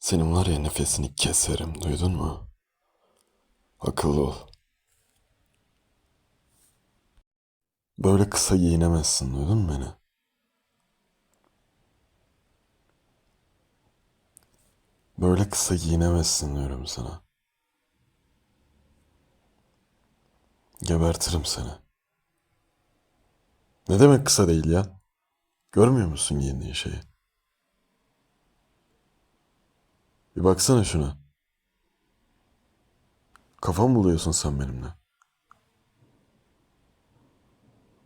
Senin var ya nefesini keserim, duydun mu? Akıllı ol. Böyle kısa giyinemezsin, duydun mu beni? Böyle kısa giyinemezsin diyorum sana. Gebertirim seni. Ne demek kısa değil ya? Görmüyor musun giyindiğin şeyi? Bir baksana şuna. Kafa mı buluyorsun sen benimle?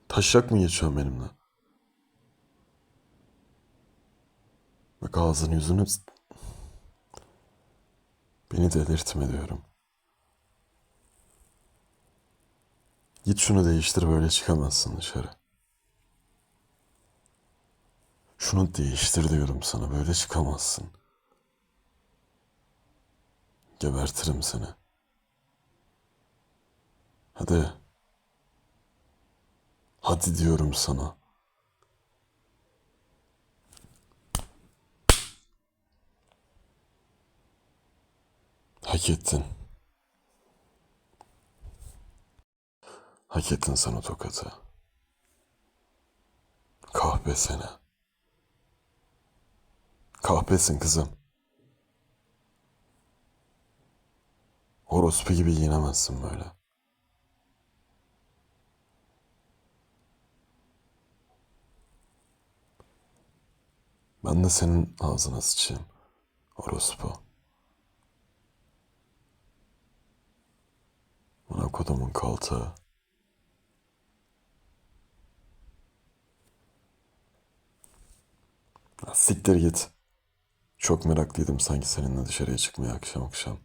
Taşak mı geçiyorsun benimle? Bak ağzını yüzünü... Beni delirtme diyorum. Git şunu değiştir böyle çıkamazsın dışarı. Şunu değiştir diyorum sana böyle çıkamazsın. Gebertirim seni. Hadi. Hadi diyorum sana. Hak ettin. Hak ettin sen o tokatı. Kahpe seni. Kahpesin kızım. Orospu gibi giyinemezsin böyle. Ben de senin ağzına sıçayım. Orospu. Bana kodumun koltuğu. Siktir git. Çok meraklıydım sanki seninle dışarıya çıkmaya akşam akşam.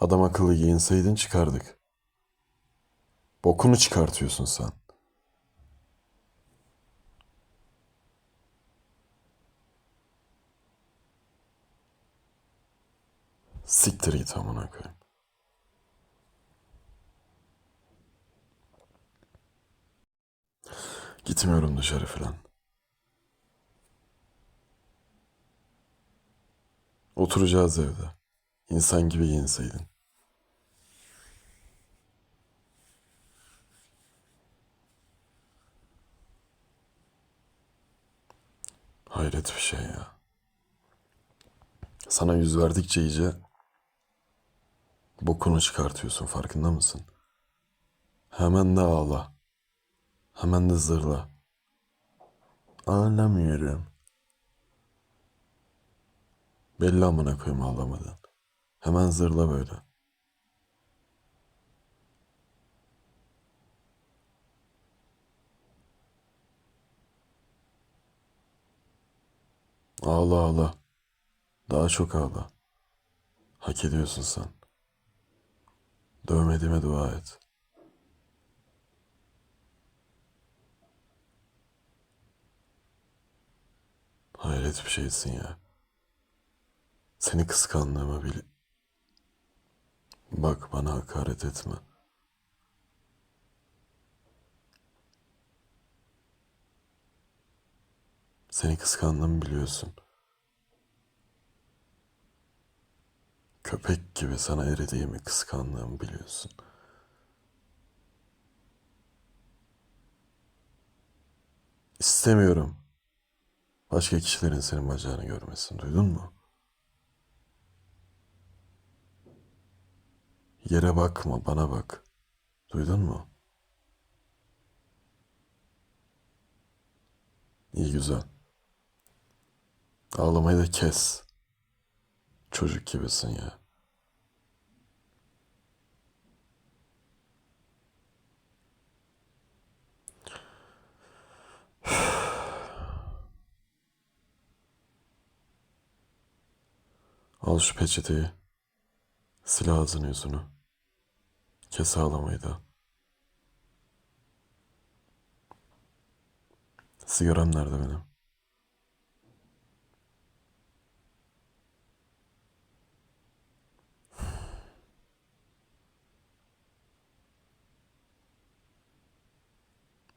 Adam akıllı giyinseydin çıkardık. Bokunu çıkartıyorsun sen. Siktir git amına koyayım. Gitmiyorum dışarı falan. Oturacağız evde. İnsan gibi giyinseydin. Hayret bir şey ya. Sana yüz verdikçe iyice bokunu çıkartıyorsun farkında mısın? Hemen de ağla. Hemen de zırla. Ağlamıyorum. Belli amına koyayım ağlamadan. Hemen zırla böyle. Ağla ağla. Daha çok ağla. Hak ediyorsun sen. Dövmediğime dua et. Hayret bir şeysin ya. Seni kıskandığımı bil. Bak bana hakaret etme. Seni kıskandığımı biliyorsun. Köpek gibi sana eridiğimi kıskandığımı biliyorsun. İstemiyorum. Başka kişilerin senin bacağını görmesin. Duydun mu? Yere bakma, bana bak. Duydun mu? İyi güzel. Ağlamayı da kes. Çocuk gibisin ya. Al şu peçeteyi. Sil ağzını yüzünü. Kese ağlamayı. Sigaram nerede benim?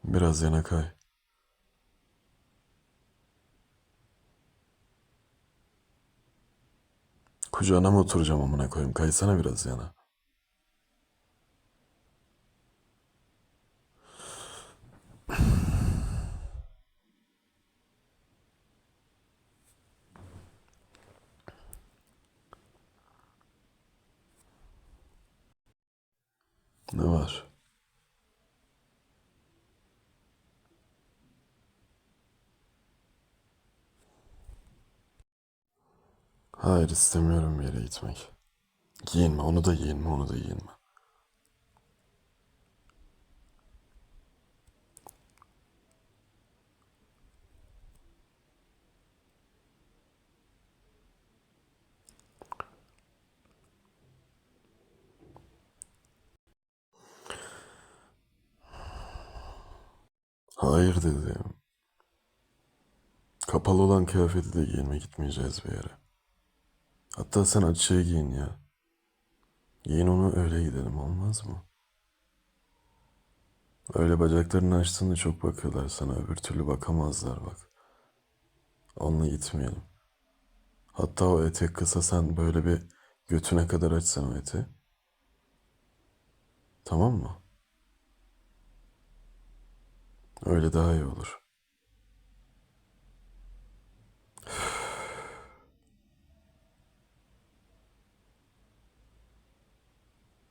Biraz yana kay. Kucağına mı oturacağım amına koyayım? Kaysana biraz yana. Ne var? Hayır istemiyorum bir yere gitmek. Giyinme onu da giyinme onu da giyinme. Hayır dedim. Kapalı olan kıyafeti de giyinme gitmeyeceğiz bir yere. Hatta sen açığı giyin ya. Giyin onu öyle gidelim olmaz mı? Öyle bacaklarını açtığında çok bakıyorlar sana öbür türlü bakamazlar bak. Onunla gitmeyelim. Hatta o etek kısa sen böyle bir götüne kadar açsan o eti. Tamam mı? Öyle daha iyi olur.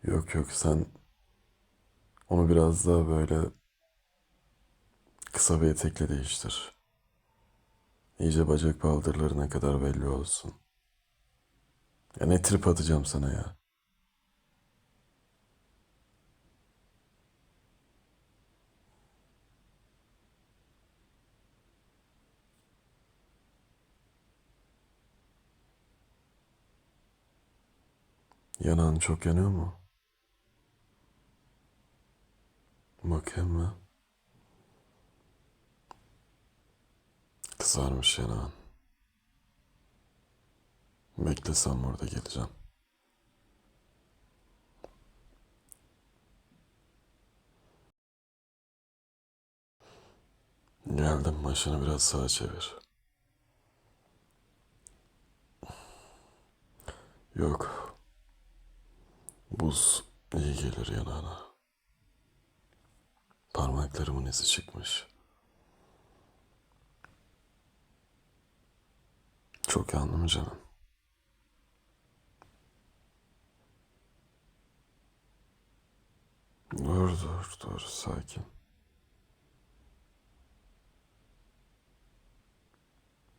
Yok yok sen onu biraz daha böyle kısa bir etekle değiştir. İyice bacak baldırlarına kadar belli olsun. Ya ne trip atacağım sana ya. Yanağın çok yanıyor mu? Bakayım mı? Kızarmış yanağın. Bekle sen burada geleceğim. Geldim başını biraz sağa çevir. Yok. Buz iyi gelir yanağına. Parmaklarımın izi çıkmış. Çok yandı mı canım? Dur dur dur sakin.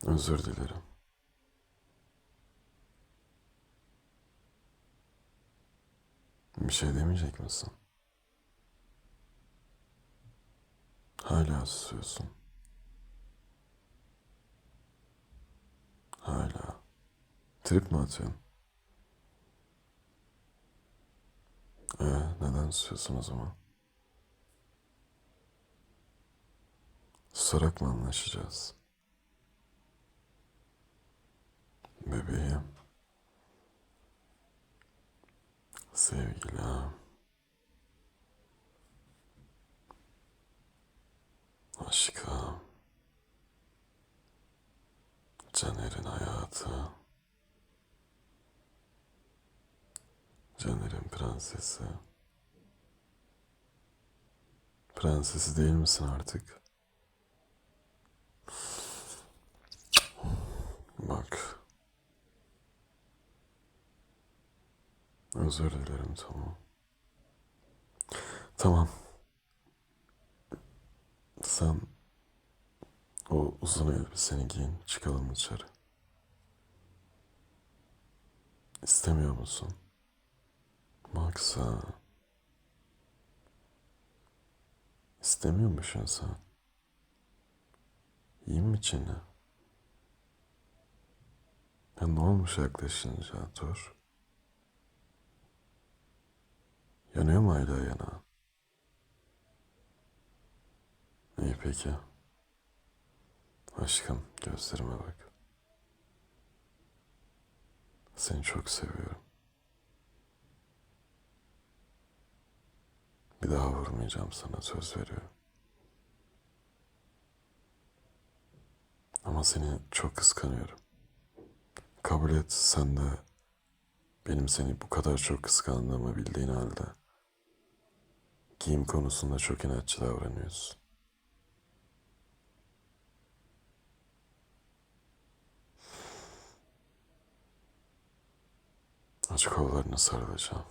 Özür dilerim. Bir şey demeyecek misin? Hala susuyorsun. Hala. Trip mi atıyorsun? Ee, neden susuyorsun o zaman? Susarak mı anlaşacağız? Bebeğim. Sevgilim. Aşkım. Caner'in hayatı. Caner'in prensesi. Prensesi değil misin artık? Bak. Özür dilerim tamam. Tamam. Sen o uzun elbiseni giyin çıkalım dışarı. İstemiyor musun? Baksa. İstemiyormuşsun sen. İyi mi içine? Ya ne olmuş yaklaşınca dur. Yanıyor mu hala yana? İyi peki. Aşkım gözlerime bak. Seni çok seviyorum. Bir daha vurmayacağım sana söz veriyorum. Ama seni çok kıskanıyorum. Kabul et sen de Benim seni bu kadar çok kıskandığımı bildiğin halde giyim konusunda çok inatçı davranıyorsun. Aç kollarını sarılacağım.